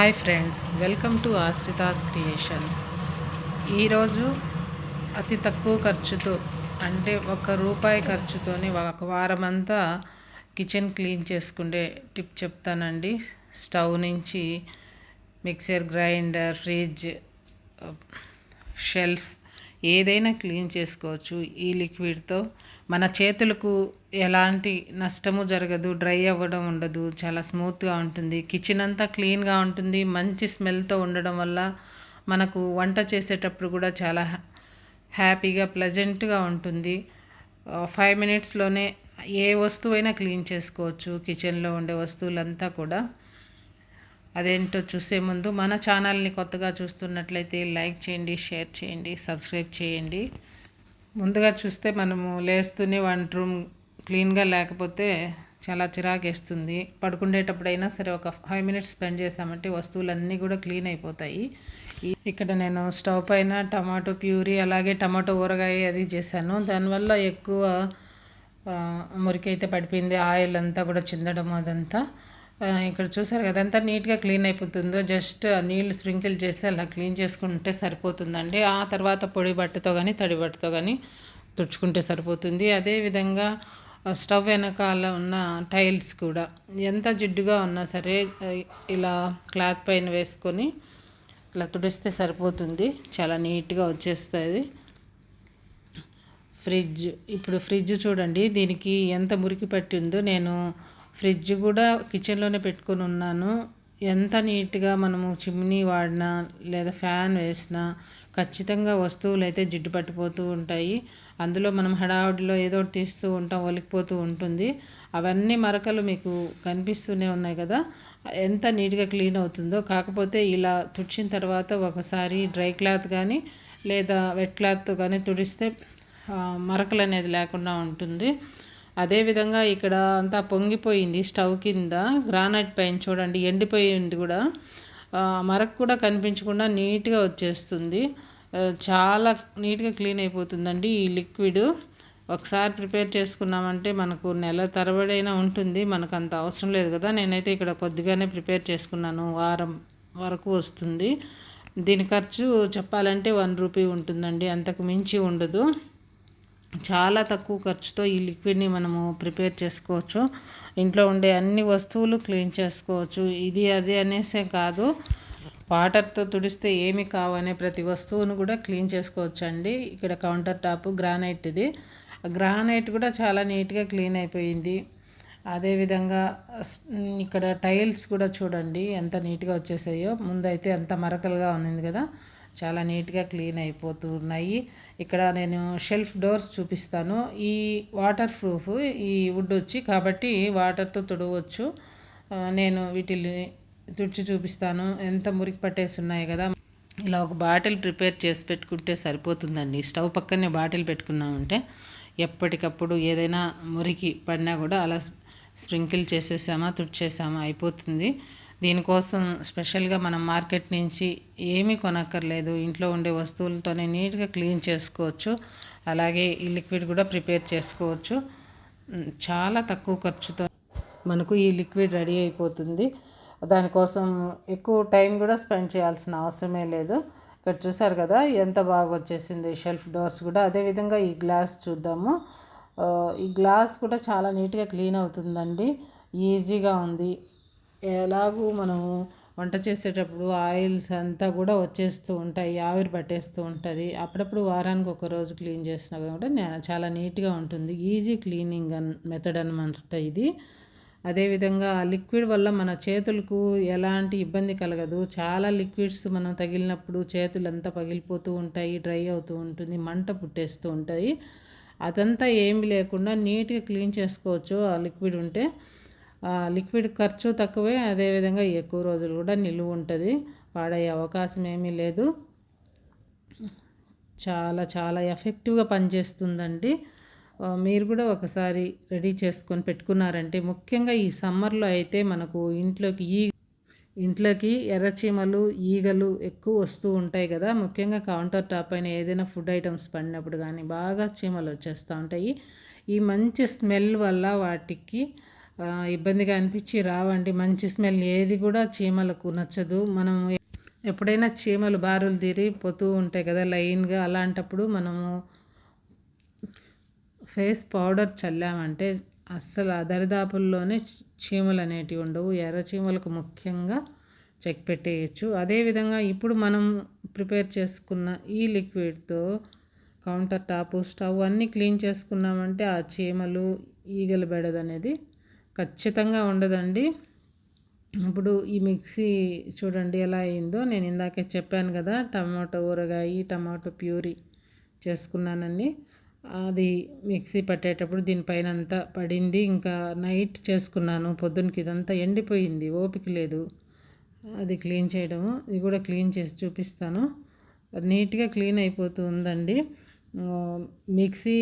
Hi friends welcome to Ashrita's creations. ఈరోజు అతి తక్కువ ఖర్చుతో అంటే ఒక రూపాయి ఖర్చుతోని ఒక వారం అంతా కిచెన్ క్లీన్ చేసుకునే టిప్ చెప్తానండి. స్టవ్ నుంచి మిక్సర్ గ్రైండర్ ఫ్రిడ్జ్ షెల్ఫ్స్ ఏదైనా క్లీన్ చేసుకోవచ్చు ఈ లిక్విడ్తో. మన చేతులకు ఎలాంటి నష్టము జరగదు డ్రై అవ్వడం ఉండదు చాలా స్మూత్గా ఉంటుంది. కిచెన్ అంతా క్లీన్గా ఉంటుంది. మంచి స్మెల్తో ఉండడం వల్ల మనకు వంట చేసేటప్పుడు కూడా చాలా హ్యాపీగా ప్లెజెంట్గా ఉంటుంది. ఫైవ్ మినిట్స్లోనే ఏ వస్తువైనా క్లీన్ చేసుకోవచ్చు. కిచెన్లో ఉండే వస్తువులంతా కూడా. అదేంటో చూసే ముందు మన ఛానల్ని కొత్తగా చూస్తున్నట్లయితే లైక్ చేయండి షేర్ చేయండి సబ్స్క్రైబ్ చేయండి. ముందుగా చూస్తే మనము లేస్తూనే వంట రూమ్ క్లీన్గా లేకపోతే చాలా చిరాకేస్తుంది. పడుకుండేటప్పుడైనా సరే ఒక ఫైవ్ మినిట్స్ స్పెండ్ చేసామంటే వస్తువులన్నీ కూడా క్లీన్ అయిపోతాయి. ఇక్కడ నేను స్టవ్ పైన టమాటో ప్యూరీ అలాగే టమాటో ఊరగాయ అది చేశాను. దానివల్ల ఎక్కువ మురికైతే పడిపోయింది. ఆయిల్ అంతా కూడా చిందడం అదంతా. ఇక్కడ చూసారు కదా ఎంత నీట్గా క్లీన్ అయిపోతుందో జస్ట్ నీళ్ళు స్ప్రింకిల్ చేసి అలా క్లీన్ చేసుకుంటే సరిపోతుందండి. ఆ తర్వాత పొడి బట్టతో కానీ తడి బట్టతో కానీ తుడుచుకుంటే సరిపోతుంది. అదేవిధంగా స్టవ్ వెనకాల ఉన్న టైల్స్ కూడా. ఎంత జిడ్డుగా ఉన్నా సరే ఇలా క్లాత్ పైన వేసుకొని ఇలా తుడిస్తే సరిపోతుంది. చాలా నీట్గా వచ్చేస్తుంది. ఫ్రిడ్జ్ ఇప్పుడు ఫ్రిడ్జ్ చూడండి దీనికి ఎంత మురికి పట్టిందో నేను ఫ్రిడ్జ్ కూడా కిచెన్లోనే పెట్టుకొని ఉన్నాను. ఎంత నీట్గా మనము చిమ్నీ వాడినా లేదా ఫ్యాన్ వేసినా ఖచ్చితంగా వస్తువులు అయితే జిడ్డు పట్టిపోతూ ఉంటాయి. అందులో మనం హడావుడిలో ఏదో ఒకటి తీస్తూ ఉంటాం ఒలికిపోతూ ఉంటుంది. అవన్నీ మరకలు మీకు కనిపిస్తూనే ఉన్నాయి కదా. ఎంత నీట్గా క్లీన్ అవుతుందో. కాకపోతే ఇలా తుడిచిన తర్వాత ఒకసారి డ్రై క్లాత్ కానీ లేదా వెట్ క్లాత్ కానీ తుడిస్తే మరకలు అనేది లేకుండా ఉంటుంది. అదేవిధంగా ఇక్కడ అంతా పొంగిపోయింది స్టవ్ కింద గ్రానైట్ పైన చూడండి ఎండిపోయింది కూడా. మరకు కూడా కనిపించకుండా నీట్గా వచ్చేస్తుంది. చాలా నీట్గా క్లీన్ అయిపోతుందండి ఈ లిక్విడ్. ఒకసారి ప్రిపేర్ చేసుకున్నామంటే మనకు నెల తరబడైనా ఉంటుంది మనకు అంత అవసరం లేదు కదా. నేనైతే ఇక్కడ కొద్దిగానే ప్రిపేర్ చేసుకున్నాను వారం వరకు వస్తుంది. దీని ఖర్చు చెప్పాలంటే వన్ రూపీ ఉంటుందండి అంతకు మించి ఉండదు. చాలా తక్కువ ఖర్చుతో ఈ లిక్విడ్ని మనము ప్రిపేర్ చేసుకోవచ్చు. ఇంట్లో ఉండే అన్ని వస్తువులు క్లీన్ చేసుకోవచ్చు. ఇది అది అనేసే కాదు. వాటర్తో తుడిస్తే ఏమి కావనే ప్రతి వస్తువును కూడా క్లీన్ చేసుకోవచ్చు అండి ఇక్కడ కౌంటర్ టాప్ గ్రానైట్ ఇది. గ్రానైట్ కూడా చాలా నీట్గా క్లీన్ అయిపోయింది. అదేవిధంగా ఇక్కడ టైల్స్ కూడా చూడండి ఎంత నీట్గా వచ్చేసాయో. ముందైతే అంత మరకలుగా ఉన్నింది కదా. చాలా నీట్గా క్లీన్ అయిపోతూ ఉన్నాయి ఇక్కడ నేను షెల్ఫ్ డోర్స్ చూపిస్తాను. ఈ వాటర్ ప్రూఫ్ ఈ వుడ్ వచ్చి కాబట్టి వాటర్తో తుడవచ్చు. నేను వీటిని తుడిచి చూపిస్తాను. ఎంత మురికి పట్టేసి ఉన్నాయి కదా. ఇలా ఒక బాటిల్ ప్రిపేర్ చేసి పెట్టుకుంటే సరిపోతుందండి. స్టవ్ పక్కనే బాటిల్ పెట్టుకున్నామంటే ఎప్పటికప్పుడు ఏదైనా మురికి పడినా కూడా అలా స్ప్రింకిల్ చేసేసామా తుడిచేసామా అయిపోతుంది. దీనికోసం స్పెషల్గా మనం మార్కెట్ నుంచి ఏమీ కొనక్కర్లేదు. ఇంట్లో ఉండే వస్తువులతోనే నీట్గా క్లీన్ చేసుకోవచ్చు. అలాగే ఈ లిక్విడ్ కూడా ప్రిపేర్ చేసుకోవచ్చు. చాలా తక్కువ ఖర్చుతో మనకు ఈ లిక్విడ్ రెడీ అయిపోతుంది. దానికోసం ఎక్కువ టైం కూడా స్పెండ్ చేయాల్సిన అవసరమే లేదు. ఇక్కడ చూసారు కదా ఎంత బాగా వచ్చేసింది. షెల్ఫ్ డోర్స్ కూడా అదేవిధంగా ఈ గ్లాస్ చూద్దాము. ఈ గ్లాస్ కూడా చాలా నీట్గా క్లీన్ అవుతుందండి. ఈజీగా ఉంది. ఎలాగూ మనము వంట చేసేటప్పుడు ఆయిల్స్ అంతా కూడా వచ్చేస్తూ ఉంటాయి ఆవిరి పట్టేస్తూ ఉంటుంది. అప్పుడప్పుడు వారానికి ఒక రోజు క్లీన్ చేసినా కూడా చాలా నీట్గా ఉంటుంది. ఈజీ క్లీనింగ్ అన్ మెథడ్ అనమాట ఇది. అదేవిధంగా ఆ లిక్విడ్ వల్ల మన చేతులకు ఎలాంటి ఇబ్బంది కలగదు. చాలా లిక్విడ్స్ మనం తగిలినప్పుడు చేతులు అంతా పగిలిపోతూ ఉంటాయి డ్రై అవుతూ ఉంటుంది మంట పుట్టేస్తూ ఉంటాయి. అదంతా ఏమి లేకుండా నీట్గా క్లీన్ చేసుకోవచ్చు. ఆ లిక్విడ్ ఉంటే లిక్విడ్ ఖర్చు తక్కువే అదేవిధంగా ఎక్కువ రోజులు కూడా నిలువ ఉంటుంది. పాడయ్యే అవకాశం ఏమీ లేదు. చాలా చాలా ఎఫెక్టివ్గా పనిచేస్తుందండి. మీరు కూడా ఒకసారి రెడీ చేసుకొని పెట్టుకున్నారంటే ముఖ్యంగా ఈ సమ్మర్లో అయితే మనకు ఇంట్లోకి ఈ ఇంట్లోకి ఎర్రచీమలు ఈగలు ఎక్కువ వస్తూ ఉంటాయి కదా. ముఖ్యంగా కౌంటర్ టాప్ అయిన ఏదైనా ఫుడ్ ఐటమ్స్ పడినప్పుడు కానీ బాగా చీమలు వచ్చేస్తూ ఉంటాయి. ఈ మంచి స్మెల్ వల్ల వాటికి ఇబ్బందిగా అనిపించి రావండి. మంచి స్మెల్ ఏది కూడా చీమలకు నచ్చదు. మనం ఎప్పుడైనా చీమలు బారులు తీరి పోతూ ఉంటాయి కదా లైన్గా అలాంటప్పుడు మనము ఫేస్ పౌడర్ చల్లామంటే అస్సలు ఆ దరిదాపుల్లోనే చీమలు అనేటివి ఉండవు. ఎర్ర చీమలకు ముఖ్యంగా చెక్ పెట్టేయచ్చు. అదేవిధంగా ఇప్పుడు మనం ప్రిపేర్ చేసుకున్న ఈ లిక్విడ్తో కౌంటర్ టాపు స్టవ్ అన్నీ క్లీన్ చేసుకున్నామంటే ఆ చీమలు ఈగల బెడద అనేది ఖచ్చితంగా ఉండదండి. ఇప్పుడు ఈ మిక్సీ చూడండి ఎలా అయిందో. నేను ఇందాకే చెప్పాను కదా టమాటో ఊరగాయ టమాటో ప్యూరీ చేసుకున్నానండి అది మిక్సీ పట్టేటప్పుడు దీనిపైన అంతా పడింది. ఇంకా నైట్ చేసుకున్నాను. పొద్దునకి ఇదంతా ఎండిపోయింది. ఓపిక లేదు. అది క్లీన్ చేయడము. ఇది కూడా క్లీన్ చేసి చూపిస్తాను. నీట్గా క్లీన్ అయిపోతూ ఉందండి. మిక్సీ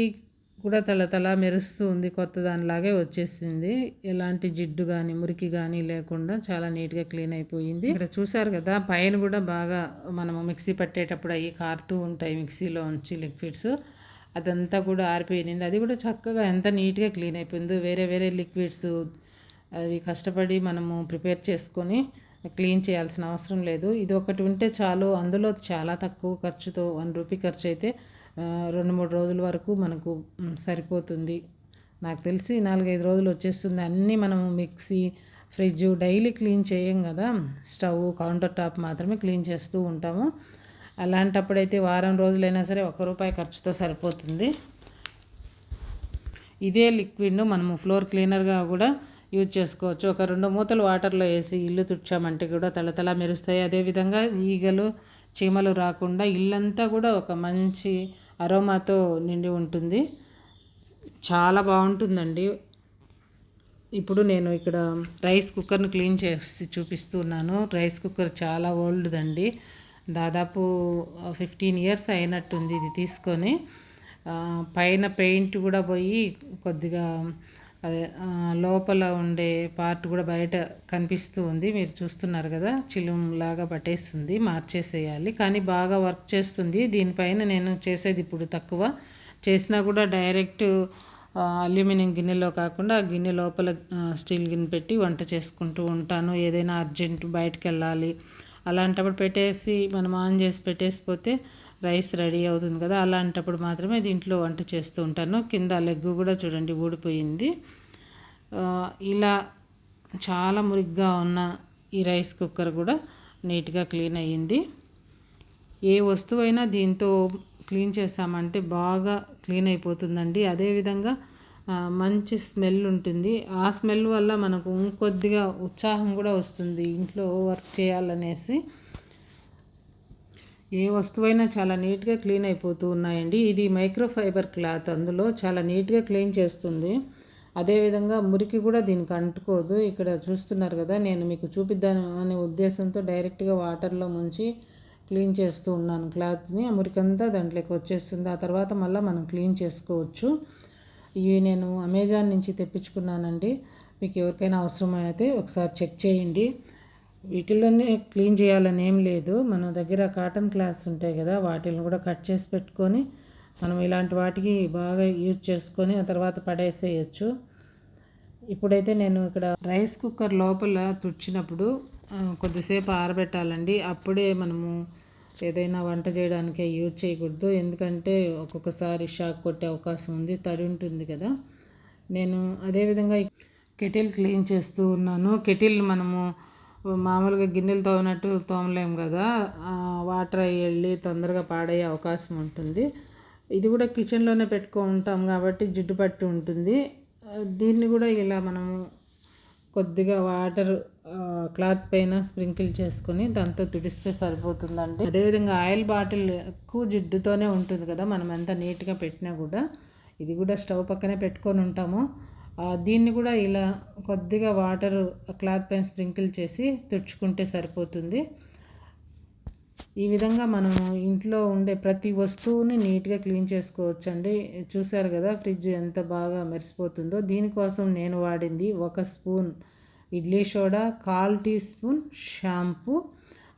కూడా తల తల మెరుస్తూ ఉంది కొత్త దానిలాగే వచ్చేసింది. ఎలాంటి జిడ్డు కానీ మురికి కానీ లేకుండా చాలా నీట్గా క్లీన్ అయిపోయింది. ఇక్కడ చూసారు కదా పైన కూడా బాగా మనము మిక్సీ పట్టేటప్పుడు అవి కారుతూ ఉంటాయి మిక్సీలో ఉంచి లిక్విడ్స్. అదంతా కూడా ఆరిపోయింది అది కూడా చక్కగా ఎంత నీట్గా క్లీన్ అయిపోయిందో వేరే వేరే లిక్విడ్స్ అవి కష్టపడి మనము ప్రిపేర్ చేసుకొని క్లీన్ చేయాల్సిన అవసరం లేదు. ఇది ఒకటి ఉంటే చాలు అందులో చాలా తక్కువ ఖర్చుతో వన్ రూపీ ఖర్చు అయితే రెండు మూడు రోజుల వరకు మనకు సరిపోతుంది. నాకు తెలిసి నాలుగైదు రోజులు వచ్చేస్తుంది. అన్నీ మనము మిక్సీ ఫ్రిడ్జ్ డైలీ క్లీన్ చేయం కదా. స్టవ్ కౌంటర్ టాప్ మాత్రమే క్లీన్ చేస్తూ ఉంటాము. అలాంటప్పుడైతే వారం రోజులైనా సరే ఒక్క రూపాయి ఖర్చుతో సరిపోతుంది. ఇదే లిక్విడ్ను మనము ఫ్లోర్ క్లీనర్గా కూడా యూజ్ చేసుకోవచ్చు. ఒక రెండు మూతలు వాటర్లో వేసి ఇల్లు తుడిచామంటే కూడా తలతల మెరుస్తాయి. అదేవిధంగా ఈగలు చీమలు రాకుండా ఇల్లంతా కూడా ఒక మంచి అరోమాతో నిండి ఉంటుంది. చాలా బాగుంటుందండి. ఇప్పుడు నేను ఇక్కడ రైస్ కుక్కర్ను క్లీన్ చేసి చూపిస్తున్నాను. రైస్ కుక్కర్ చాలా ఓల్డ్ అండి దాదాపు ఫిఫ్టీన్ ఇయర్స్ అయినట్టుంది ఇది తీసుకొని. పైన పెయింట్ కూడా పోయి కొద్దిగా అదే లోపల ఉండే పార్ట్ కూడా బయట కనిపిస్తూ ఉంది. మీరు చూస్తున్నారు కదా చిలుం లాగా పట్టేస్తుంది మార్చేసేయాలి. కానీ బాగా వర్క్ చేస్తుంది. దీనిపైన నేను చేసేది ఇప్పుడు తక్కువ. చేసినా కూడా డైరెక్ట్ అల్యూమినియం గిన్నెలో కాకుండా గిన్నె లోపల స్టీల్ గిన్నె పెట్టి వంట చేసుకుంటూ ఉంటాను. ఏదైనా అర్జెంట్ బయటకు వెళ్ళాలి. అలాంటప్పుడు పెట్టేసి మనం ఆన్ చేసి పెట్టేసిపోతే రైస్ రెడీ అవుతుంది కదా అలాంటప్పుడు మాత్రమే దీంట్లో వంట చేస్తూ ఉంటాను. కింద లెగ్ కూడా చూడండి ఊడిపోయింది. ఇలా చాలా మురిగ్గా ఉన్న ఈ రైస్ కుక్కర్ కూడా నీట్గా క్లీన్ అయ్యింది. ఏ వస్తువైనా దీంతో క్లీన్ చేసామంటే బాగా క్లీన్ అయిపోతుందండి. అదేవిధంగా మంచి స్మెల్ ఉంటుంది. ఆ స్మెల్ వల్ల మనకు ఇంకొద్దిగా ఉత్సాహం కూడా వస్తుంది ఇంట్లో వర్క్ చేయాలనేసి. ఏ వస్తువైనా చాలా నీట్గా క్లీన్ అయిపోతూ ఉన్నాయండి. ఇది మైక్రోఫైబర్ క్లాత్. అందులో చాలా నీట్గా క్లీన్ చేస్తుంది. అదేవిధంగా మురికి కూడా దీనికి అంటుకోదు. ఇక్కడ చూస్తున్నారు కదా నేను మీకు చూపిద్దాను అనే ఉద్దేశంతో డైరెక్ట్గా వాటర్లో ముంచి క్లీన్ చేస్తూ ఉన్నాను క్లాత్ని. ఆ మురికంతా దాంట్లోకి వచ్చేస్తుంది. ఆ తర్వాత మళ్ళీ మనం క్లీన్ చేసుకోవచ్చు. ఇవి నేను అమెజాన్ నుంచి తెప్పించుకున్నానండి. మీకు ఎవరికైనా అవసరమైతే ఒకసారి చెక్ చేయండి. వీటిలోనే క్లీన్ చేయాలని ఏం లేదు. మన దగ్గర కాటన్ క్లాత్స్ ఉంటాయి కదా వాటిని కూడా కట్ చేసి పెట్టుకొని మనం ఇలాంటి వాటికి బాగా యూజ్ చేసుకొని ఆ తర్వాత పడేసేయచ్చు. ఇప్పుడైతే నేను ఇక్కడ రైస్ కుక్కర్ లోపల తుడిచినప్పుడు కొద్దిసేపు ఆరబెట్టాలండి. అప్పుడే మనము ఏదైనా వంట చేయడానికి యూజ్ చేయకూడదు. ఎందుకంటే ఒక్కొక్కసారి షాక్ కొట్టే అవకాశం ఉంది తడి ఉంటుంది కదా. నేను అదేవిధంగా కెటిల్ క్లీన్ చేస్తూ ఉన్నాను. కెటిల్ మనము మామూలుగా గిన్నెలు తోమినట్టు తోమలేము కదా. వాటర్ వెళ్ళి తొందరగా పాడయ్యే అవకాశం ఉంటుంది. ఇది కూడా కిచెన్లోనే పెట్టుకో ఉంటాం కాబట్టి జిడ్డు పట్టి ఉంటుంది. దీన్ని కూడా ఇలా మనము కొద్దిగా వాటర్ క్లాత్ పైన స్ప్రింకిల్ చేసుకొని దాంతో తుడిస్తే సరిపోతుందండి. అదేవిధంగా ఆయిల్ బాటిల్ ఎక్కువ జిడ్డుతోనే ఉంటుంది కదా. మనం ఎంత నీట్గా పెట్టినా కూడా. ఇది కూడా స్టవ్ పక్కనే పెట్టుకొని ఉంటాము. దీన్ని కూడా ఇలా కొద్దిగా వాటర్ క్లాత్ పైన స్ప్రింకిల్ చేసి తుడుచుకుంటే సరిపోతుంది. ఈ విధంగా మనం ఇంట్లో ఉండే ప్రతి వస్తువుని నీట్గా క్లీన్ చేసుకోవచ్చు అండి చూసారు కదా ఫ్రిడ్జ్ ఎంత బాగా మెరిసిపోతుందో. దీనికోసం నేను వాడింది ఒక స్పూన్ ఇడ్లీ సోడా కాల్ టీ స్పూన్ షాంపూ.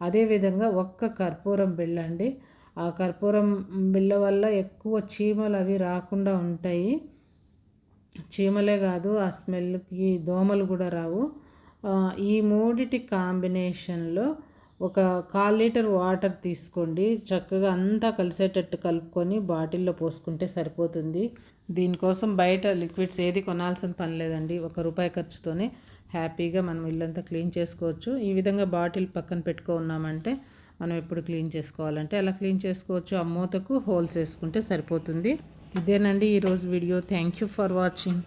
అదేవిధంగా ఒక్క కర్పూరం బిళ్ళ అండి ఆ కర్పూరం బిళ్ళ వల్ల ఎక్కువ చీమలు అవి రాకుండా ఉంటాయి. చీమలే కాదు ఆ స్మెల్కి దోమలు కూడా రావు. ఈ మూడిటి కాంబినేషన్లో ఒక కాల్ లీటర్ వాటర్ తీసుకోండి. చక్కగా అంతా కలిసేటట్టు కలుపుకొని బాటిల్లో పోసుకుంటే సరిపోతుంది. దీనికోసం బయట లిక్విడ్స్ ఏది కొనాల్సిన పని లేదండి. ఒక రూపాయి ఖర్చుతోనే హ్యాపీగా మనం ఇల్లంతా క్లీన్ చేసుకోవచ్చు. ఈ విధంగా బాటిల్ పక్కన పెట్టుకో ఉన్నామంటే మనం ఎప్పుడు క్లీన్ చేసుకోవాలంటే అలా క్లీన్ చేసుకోవచ్చు. ఆ మూతకు హోల్స్ వేసుకుంటే సరిపోతుంది. ఇదేనండి ఈరోజు video. Thank you for watching